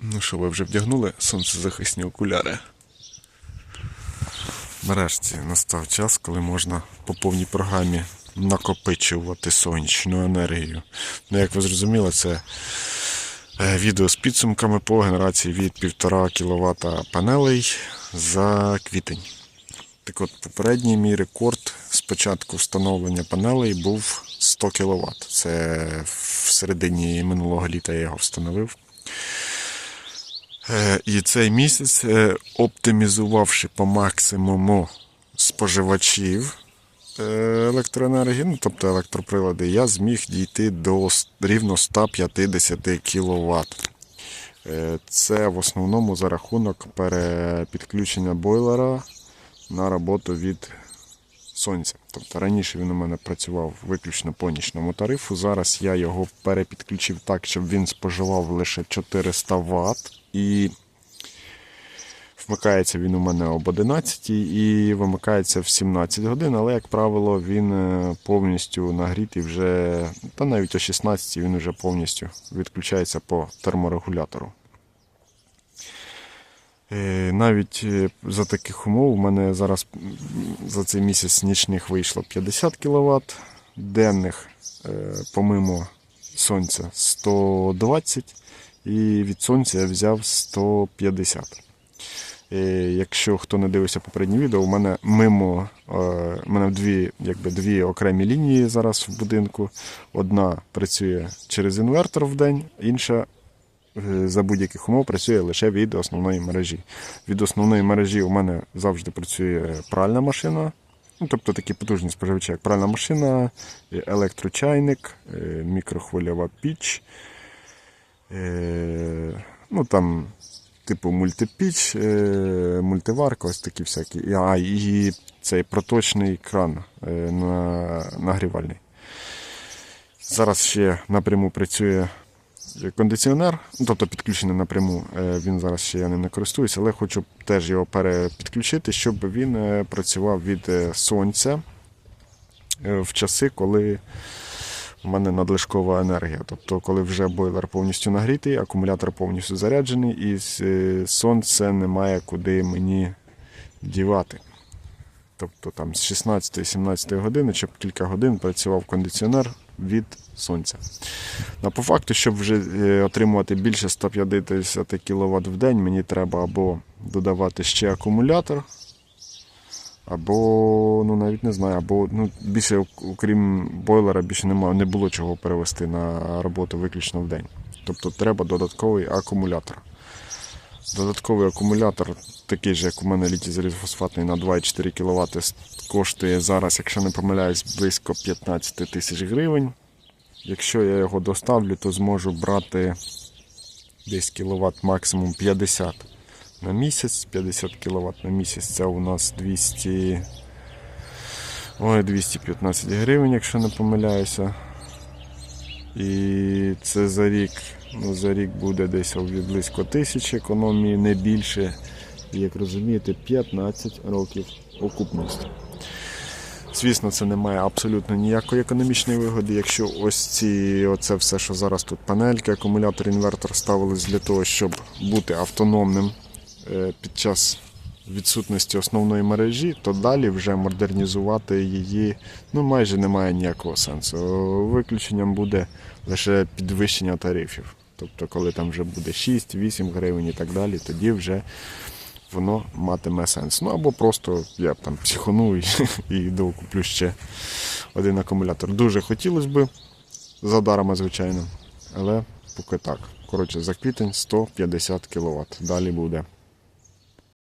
Ну що, ви вже вдягнули сонцезахисні окуляри? Нарешті настав час, коли можна по повній програмі накопичувати сонячну енергію. Ну, як ви зрозуміли, це е, відео з підсумками по генерації від 1,5 кВт панелей за квітень. Так от, попередній мій рекорд з початку встановлення панелей був 100 кВт. Це в середині минулого літа я його встановив. Е, І цей місяць, е, оптимізувавши по максимуму споживачів е, електроенергії, ну, тобто електроприлади, я зміг дійти до рівно 150 кВт. Це в основному за рахунок перепідключення бойлера на роботу від сонця. Тобто раніше він у мене працював виключно по нічному тарифу. Зараз я його перепідключив так, щоб він споживав лише 400 Вт. І вмикається він у мене об 11 і вимикається в 17 годин, але, як правило, він е, повністю нагрітий вже, та навіть о 16 він вже повністю відключається по терморегулятору. Е, Навіть е, за таких умов у мене зараз за цей місяць нічних вийшло 50 кВт, денних, е, помимо сонця, 120 і від сонця я взяв 150. Е, Якщо хто не дивився попереднє відео, у мене мимо у мене дві, якби, дві окремі лінії зараз в будинку. Одна працює через інвертор в день, інша за будь-яких умов працює лише від основної мережі. Від основної мережі у мене завжди працює пральна машина. Ну, тобто такі потужні споживачі, як пральна машина, е, електрочайник, е, мікрохвильова піч. Е, ну там, типу мультипіч, е, мультиварка, ось такі всякі. А, і цей проточний кран е, на, нагрівальний. Зараз ще напряму працює кондиціонер, ну, тобто підключений напряму. Е, Він зараз ще я не користуюся, але хочу теж його перепідключити, щоб він е, працював від е, сонця в часи, коли у мене надлишкова енергія. Тобто, коли вже бойлер повністю нагрітий, акумулятор повністю заряджений, і сонце немає куди мені дівати. Тобто там з 16-17 години, щоб кілька годин працював кондиціонер від сонця. Ну, по факту, щоб вже е, отримувати більше 150 кВт в день, мені треба або додавати ще акумулятор, або, ну навіть не знаю, або ну, більше, окрім бойлера, більше немає, не було чого перевести на роботу виключно в день. Тобто треба додатковий акумулятор. Додатковий акумулятор, такий же, як у мене літій залізофосфатний на 2,4 кВт, коштує зараз, якщо не помиляюсь, близько 15 тисяч гривень. Якщо я його доставлю, то зможу брати десь кіловат максимум 50 на місяць. 50 кВт на місяць це у нас 200. Ой, 215 гривень, якщо не помиляюся. І це за рік. Ну, за рік буде десь близько тисячі економії, не більше. Як розумієте, 15 років окупності. Звісно, це не має абсолютно ніякої економічної вигоди. Якщо ось ці, оце все, що зараз тут панельки, акумулятор, інвертор ставились для того, щоб бути автономним е, під час відсутності основної мережі, то далі вже модернізувати її ну, майже немає ніякого сенсу. Виключенням буде лише підвищення тарифів. Тобто, коли там вже буде 6-8 гривень і так далі, тоді вже воно матиме сенс. Ну або просто я б там психоную і, і куплю ще один акумулятор. Дуже хотілося б, за дарами, звичайно, але поки так. Коротше, за квітень 150 кВт. Далі буде.